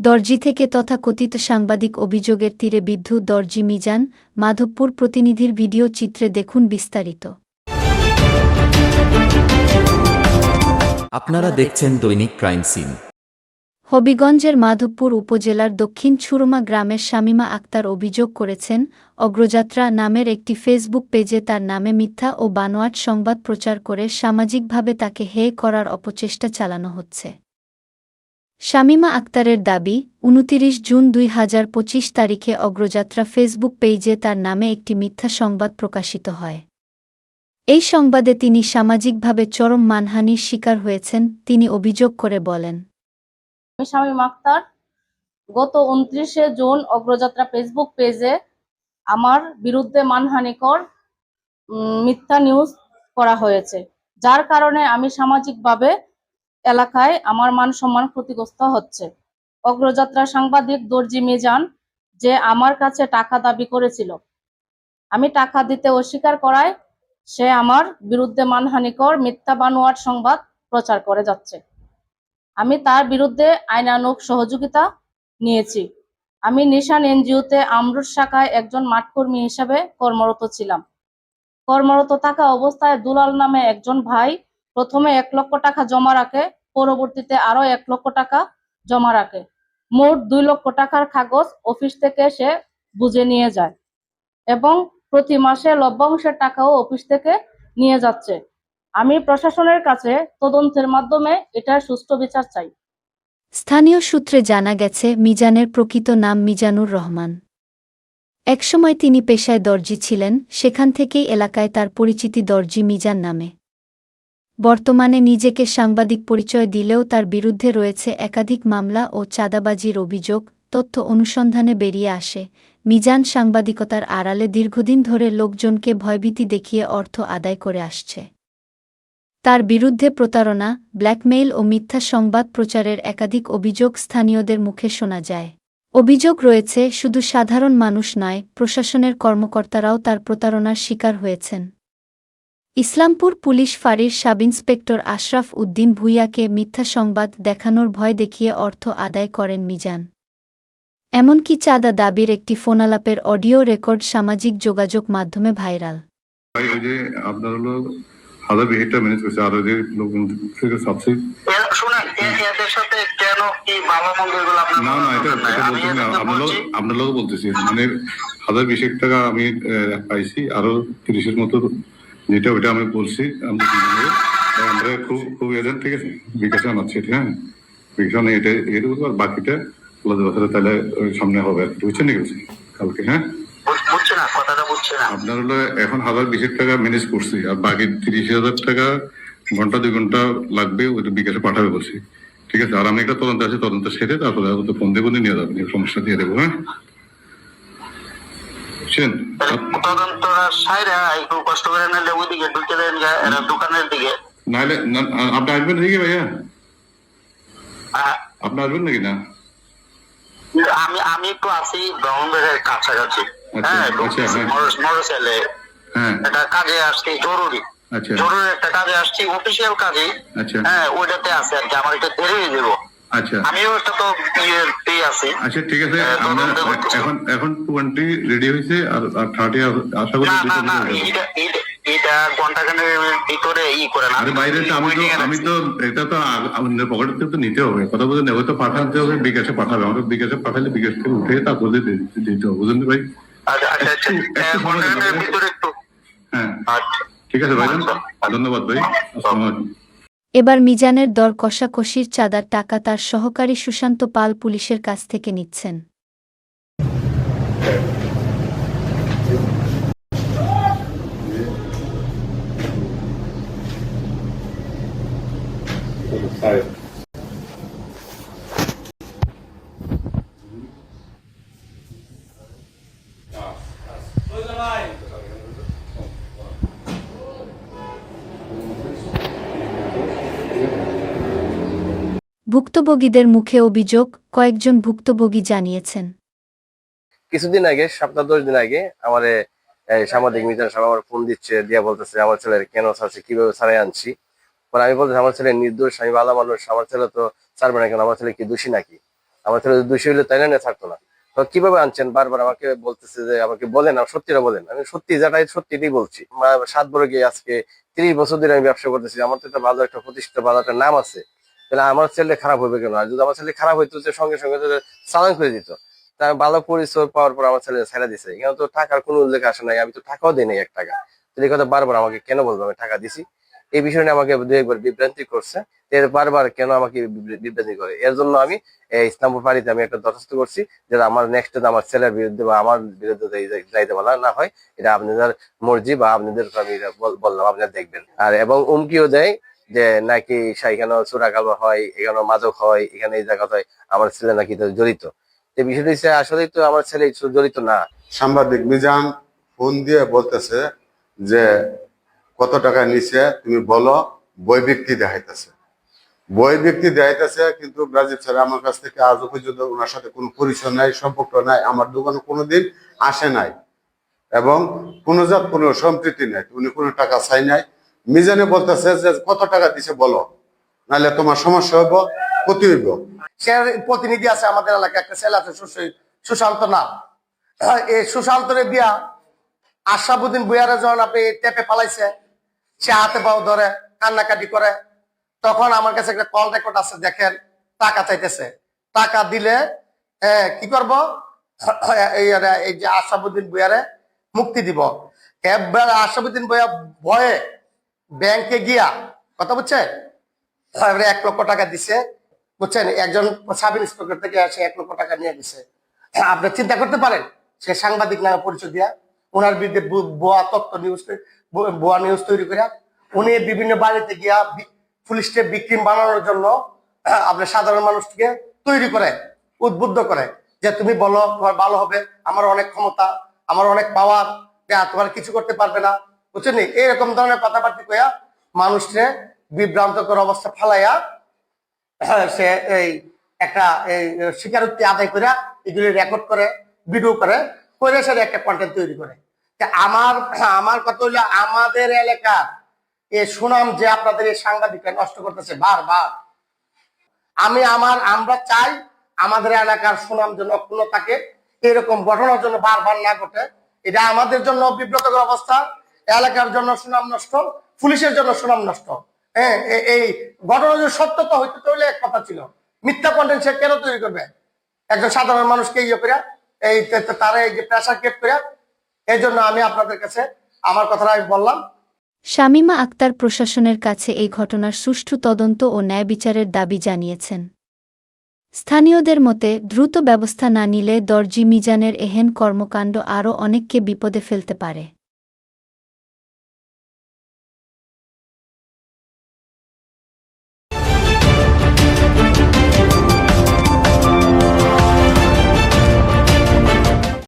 দর্জি থেকে তথাকথিত সাংবাদিক অভিযোগের তীরে বিদ্ধ দর্জি মিজান মাধবপুর প্রতিনিধির ভিডিও চিত্রে দেখুন বিস্তারিত। আপনারা দেখছেন দৈনিক ক্রাইম সিন। হবিগঞ্জের মাধবপুর উপজেলার দক্ষিণ ছুরমা গ্রামের শামিমা আক্তার অভিযোগ করেছেন অগ্রযাত্রা নামের একটি ফেসবুক পেজে তার নামে মিথ্যা ও বানোয়াট সংবাদ প্রচার করে সামাজিকভাবে তাকে হে করার অপচেষ্টা চালানো হচ্ছে। শামিমা আক্তারের দাবি, উনতিরিশ জুন দুই হাজার পঁচিশ তারিখে অগ্রযাত্রা ফেসবুক পেজে তার নামে একটি মিথ্যা সংবাদ প্রকাশিত হয়। এই সংবাদে তিনি সামাজিকভাবে চরম মানহানির শিকার হয়েছেন, তিনি অভিযোগ করে বলেন। শামীম আক্তার। গত উনত্রিশে জুন অগ্রযাত্রা ফেসবুক পেজে আমার বিরুদ্ধে মানহানিকর মিথ্যা নিউজ করা হয়েছে। যার কারণে আমি সামাজিকভাবে এলাকায় আমার মান সম্মান ক্ষতিগ্রস্ত হচ্ছে। অগ্রযাত্রা সাংবাদিক দর্জি মিজান যে আমার কাছে টাকা দাবি করেছিল, আমি টাকা দিতে অস্বীকার করায় সে আমার বিরুদ্ধে মানহানিকর মিথ্যা বানোয়াট সংবাদ প্রচার করে যাচ্ছে। আমি তার বিরুদ্ধে আইনানুক সহযোগিতা নিয়েছি। আমি নিশান এনজিওতে আমরুট শাখায় একজন মাঠকর্মী হিসাবে কর্মরত ছিলাম। কর্মরত থাকা অবস্থায় দুলাল নামে একজন ভাই প্রথমে এক লক্ষ টাকা জমা রাখে পরবর্তীতে আরও এক লক্ষ টাকা জমা রাখে। মোট দুই লক্ষ টাকার কাগজ অফিস থেকে সে বুঝে নিয়ে যায় এবং প্রতি মাসে লভ্যাংশের টাকাও অফিস থেকে নিয়ে যাচ্ছে। আমি প্রশাসনের কাছে তদন্তের মাধ্যমে এটার সুষ্ঠু বিচার চাই। স্থানীয় সূত্রে জানা গেছে, মিজানের প্রকৃত নাম মিজানুর রহমান। একসময় তিনি পেশায় দর্জি ছিলেন, সেখান থেকেই এলাকায় তার পরিচিতি দর্জি মিজান নামে। বর্তমানে নিজেকে সাংবাদিক পরিচয় দিলেও তার বিরুদ্ধে রয়েছে একাধিক মামলা ও চাঁদাবাজির অভিযোগ, তথ্য অনুসন্ধানে বেরিয়ে আসে। মিজান সাংবাদিকতার আড়ালে দীর্ঘদিন ধরে লোকজনকে ভয়ভীতি দেখিয়ে অর্থ আদায় করে আসছে। তার বিরুদ্ধে প্রতারণা, ব্ল্যাকমেইল ও মিথ্যা সংবাদ প্রচারের একাধিক অভিযোগ স্থানীয়দের মুখে শোনা যায়। অভিযোগ রয়েছে, শুধু সাধারণ মানুষ নয়, প্রশাসনের কর্মকর্তারাও তার প্রতারণার শিকার হয়েছেন। ইসলামপুর পুলিশ ফাঁড়ির সাব ইন্সপেক্টর আশরাফ উদ্দিন ভুইয়াকে মিথ্যা সংবাদ দেখানোর ভয় দেখিয়ে অর্থ আদায় করেন মিজান। এমনকি চাঁদা দাবির একটি ফোনালাপের অডিও রেকর্ড সামাজিক যোগাযোগ মাধ্যমে ভাইরাল। ভাই ওই যে আপনার হলো হাজার বিহেকটা ম্যানেজ করছে আর ওই যে লোকজন থেকে সাবসিড এ- শুনেন এ- এদের সাথে কেন কি ভালো মন্দ এগুলো আপনার না না এটা নাই। এটা আমি বলছি না এদেরকে আপনার লোক বলছি, আপনার লোক বলতেছি মানে হাজার বিশেক টাকা আমি পাইছি আরও তিরিশের মতো যেটা ওইটা আমি বলছি আমি আমরা খুব খুব এজেন্ট ঠিক আছে? বিকাশে আনাচ্ছি হ্যাঁ বিকাশে এটা বলব আর বাকিটা আল্লাহ বছরে তাহলে ওই সামনে হবে। আর কি, বুঝছেন নাকি? কালকে হ্যাঁ? আপনার হলো এখন হাজার বিশেক টাকা ম্যানেজ করছি আর বাকি তিরিশ হাজার টাকা ঘণ্টা দুই ঘণ্টা লাগবে ওইটা বিকাশে পাঠাবে বলছি। ঠিক আছে? আর আমি একটা তদন্ত আছে তদন্ত সেরে তারপরে ফোন দেবো নিয়ে যাবেন সমস্যা দিয়ে দেবো হ্যাঁ? বুঝছেন তদন্তরা সাইরা একটু কষ্ট করে নিলে ওইদিকে ঢুকে দেন এরা দোকানের দিকে। নাহলে আপনি আসবেন নাকি ভাইয়া? আপনি আসবেন নাকি না? আমি আমি একটু আছি ব্রাহ্মণবাড়ির কাছাকাছি। আচ্ছা, হ্যাঁ আচ্ছা, হ্যাঁ। মোটরসাইকেলে হ্যাঁ। একটা কাজে আসছি জরুরি। আচ্ছা। জরুরি একটা কাজে আসছি অফিসিয়াল কাজে আচ্ছা। হ্যাঁ ওইটাতে আছে আর কি আমার একটু দেরি হয়ে যাব। আচ্ছা। আমিও একটা তো ইয়ে পেয়ে আছি। আচ্ছা ঠিক আছে এখন এখন টোয়েন্টি রেডি হয়েছে আর থার্টি আশা করি না না দুটো না যাবে। এটা এটা- এটা ঘন্টাখানের ভিতরে ই করে না। আরে বাইরে তো আমি তো আমি তো এটা তো অন্য পকেট থেকে তো নিতে হবে। কথা বলতে নেবে তো পাঠাতে হবে বিকাশে পাঠাবে। আমাকে বিকাশে পাঠালে বিকাশ থেকে উঠে তারপরে দি- দিতে হবে বুঝলেন ভাই? আচ্ছা আচ্ছা আচ্ছা। হ্যাঁ, ঘন্টাখানের ভিতরে একটু হ্যাঁ। আচ্ছা। ঠিক আছে ভাই ধন্যবাদ। ভাই। আসসালামু আলাইকুম। এবার মিজানের দর কষাকষির চাঁদার টাকা তার সহকারী সুশান্ত পাল পুলিশের কাছ থেকে নিচ্ছেন। ভুক্তভোগীদের মুখে অভিযোগ, কয়েকজন ভুক্তভোগী জানিয়েছেন। কিছুদিন আগে, সপ্তাহ দশ দিন আগে, আমার সামাজিক মিজান সাহেব আমার ফোন দিচ্ছে, দিয়া বলতেছে, আমার ছেলের কেন ছাড়ছে? কীভাবে ছাড়াই আনছি? পরে আমি বলতেছি, আমার ছেলে নির্দোষ, আমি ভালো মানুষ, আমার ছেলে তো ছাড়বে না কেন? আমার ছেলে কি দোষী নাকি? আমার ছেলে দোষী হলে তাই না ছাড়তো না। তো কীভাবে আনছেন? বারবার আমাকে বলতেছে যে, আমাকে বলেন, আমার সত্যিটা বলেন। আমি সত্যি যেটাই সত্যিটাই বলছি। সাত বড় গিয়ে আজকে তিরিশ বছর ধরে আমি ব্যবসা করতেছি। আমার তো একটা ভালো একটা প্রতিষ্ঠা, ভালো একটা নাম আছে। তাহলে আমার ছেলে খারাপ হবে কেন? আর যদি আমার ছেলে খারাপ হইতো যে সঙ্গে সঙ্গে চালান করে দিত। তা আমি ভালো পরিচয় পাওয়ার পর আমার ছেলে ছেড়ে দিছে। এখানে তো টাকার কোনো উল্লেখ আসে নাই, আমি তো টাকাও দিই নাই এক টাকা। তো এই কথা বারবার আমাকে কেন বলব? আমি টাকা দিছি। এই বিষয় নিয়ে আমাকে দু একবার বিভ্রান্তি করছে। এর বারবার কেন আমাকে বিভ্রান্তি করে? এর জন্য আমি ইসলামপুর বাড়িতে আমি একটা দরখাস্ত করছি যে আমার নেক্সট আমার ছেলের বিরুদ্ধে বা আমার বিরুদ্ধে যাইতে বলা না হয়। এটা আপনাদের মর্জি বা আপনাদের আমি বললাম, আপনারা দেখবেন। আর এবং উমকিও দেয়। যে নাকি এখানে চোরা কালো হয়, এখানে মাদক হয়, এখানে এই জায়গা হয়, আমার ছেলে নাকি জড়িত? এই বিষয়টা আসলে তো আমার ছেলে জড়িত না। সাংবাদিক মিজান ফোন দিয়ে বলতেছে যে, কত টাকা নিছে, তুমি বলো, বই ব্যক্তি দেখাইতেছে। বই ব্যক্তি দেখাইতেছে, কিন্তু ব্রাজিল স্যার আমার কাছ থেকে আজও পর্যন্ত ওনার সাথে কোনো পরিচয় নাই, সম্পর্ক নাই, আমার দোকানে কোনোদিন আসে নাই। এবং কোনো জাত কোনো সম্প্রীতি নাই, উনি কোনো টাকা চাই নাই। মিজানে বলতেছে যে কত টাকা দিছে বলো? নাহলে তোমার সমস্যা হইব ক্ষতি হইব। সে প্রতিনিধি আছে আমাদের এলাকায় একটা ছেলে আছে সুশান্ত হ্যাঁ, এই সুশান্তরে বিয়া আশাবুদ্দিন বুয়ারে যখন আপনি টেপে পালাইছে সে হাতে পাও ধরে কান্নাকাটি করে। তখন আমার কাছে একটা কল রেকর্ড আছে দেখেন টাকা চাইতেছে। টাকা দিলে কি করব? এই যে আশাবুদ্দিন বুয়ারে মুক্তি দিব। এবার আশাবুদ্দিন বুয়া ভয়ে ব্যাংকে গিয়া, কথা বুঝছে এবারে এক লক্ষ টাকা দিছে, বুঝছেন? একজন সাব ইন্সপেক্টর থেকে এসে এক লক্ষ টাকা নিয়ে গেছে। আপনি চিন্তা করতে পারেন, সে সাংবাদিক নামে পরিচয় দিয়া, ওনার বিরুদ্ধে ভুয়া তথ্য নিউজ ভুয়া নিউজ তৈরি করে উনি বিভিন্ন বাড়িতে গিয়া পুলিশকে বিক্রিম বানানোর জন্য আপনার সাধারণ মানুষকে তৈরি করে উদ্বুদ্ধ করে যে তুমি বলো, তোমার ভালো হবে, আমার অনেক ক্ষমতা, আমার অনেক পাওয়ার তোমার কিছু করতে পারবে না বুঝছেন? এরকম ধরনের কথাবার্তা কইয়া মানুষকে বিভ্রান্তকর অবস্থা ফালাইয়া হ্যাঁ, সে এই একটা এই স্বীকারোক্তি আদায় করে এগুলি রেকর্ড করে ভিডিও করে করে সে একটা কন্টেন্ট তৈরি করে। আমার আমার কথা হইল আমাদের এলাকার এই সুনাম যে আপনাদের এই সাংবাদিকরা নষ্ট করতেছে বারবার আমি আমার আমরা চাই আমাদের এলাকার সুনাম যেন অক্ষুণ্ণ থাকে এরকম ঘটনার জন্য বারবার না ঘটে। এটা আমাদের জন্য বিব্রতকর অবস্থা। এলাকার জন্য সুনাম নষ্ট, পুলিশের জন্য সুনাম নষ্ট। হ্যাঁ এই ঘটনা যদি সত্যতা হইতে, তাহলে এক কথা ছিল। মিথ্যা কন্টেন্ট সে কেন তৈরি করবে? একজন সাধারণ মানুষকে ইয়ে করে এই তারা এই যে প্রেশার ক্রিয়েট করে এই জন্য আমি আপনাদের কাছে আমার কথাটা আমি বললাম। শামিমা আক্তার প্রশাসনের কাছে এই ঘটনার সুষ্ঠু তদন্ত ও ন্যায় বিচারের দাবি জানিয়েছেন। স্থানীয়দের মতে, দ্রুত ব্যবস্থা না নিলে দর্জি মিজানের এহেন কর্মকাণ্ড আরও অনেককে বিপদে ফেলতে পারে।